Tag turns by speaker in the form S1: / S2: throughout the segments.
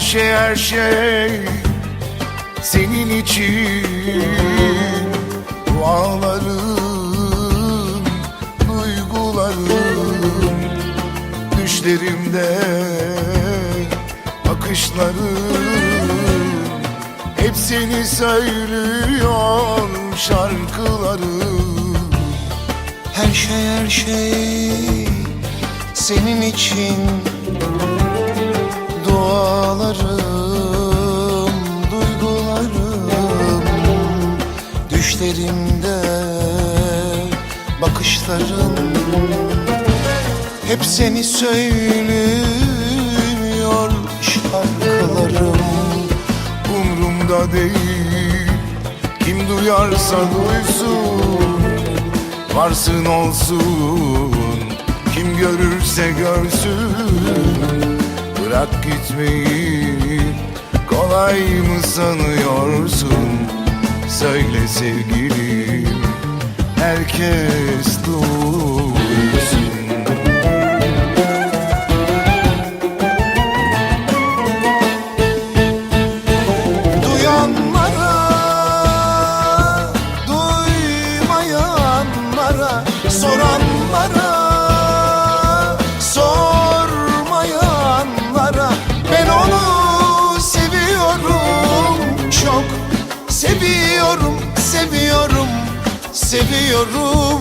S1: şey her şey senin için. Dualarım, duygularım Düşlerimde bakışlarım. Hep seni söylüyor şarkılarım.
S2: Her şey her şey senin için Dualarım, duygularım. Düşlerimde bakışlarım Hep seni söylüyor şarkılarım.
S1: Umrumda değil Kim duyarsa duysun. Varsın olsun Kim görürse görsün Bırak gitmeyi Kolay mı sanıyorsun? Söyle sevgilim Herkes duysun
S2: seviyorum, seviyorum,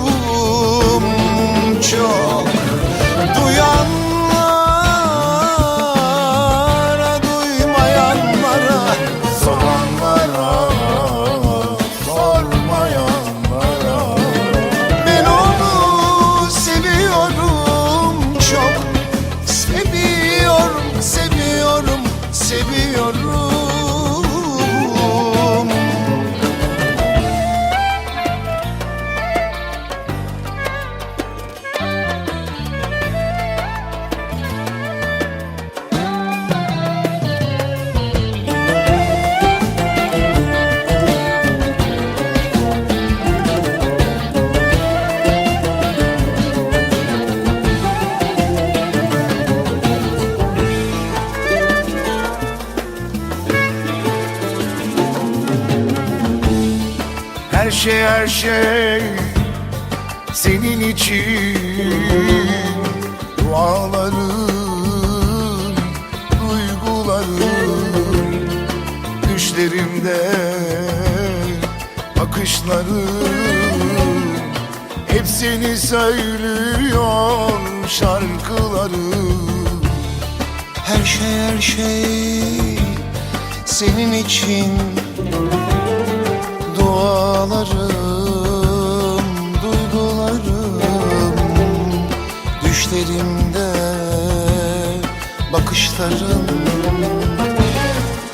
S2: çok
S1: Her şey her şey senin için. Dualarım, duygularım Düşlerimde bakışlarım Hep seni söylüyor şarkılarım.
S2: Her şey her şey senin için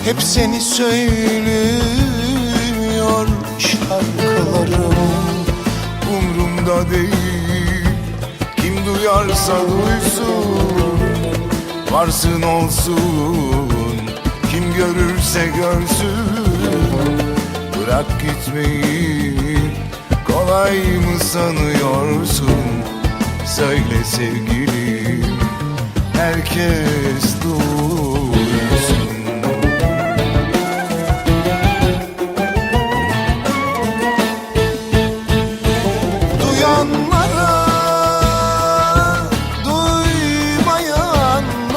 S2: Hep seni söylüyor şarkılarım.
S1: Umrumda değil. Kim duyarsa duysun. Varsın olsun. Kim görürse görsün. Bırak gitmeyi. Kolay mı sanıyorsun? Söyle sevgilim. Herkes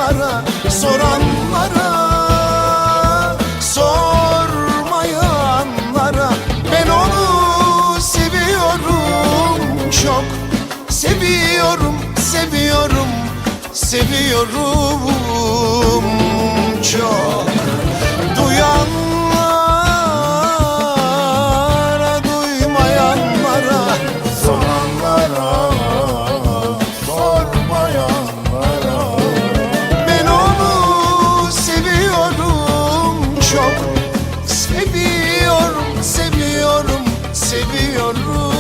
S2: duymayanlara, soranlara, sormayanlara. Ben onu seviyorum çok. Seviyorum, seviyorum, seviyorum çok çok Seviyorum, seviyorum, seviyorum.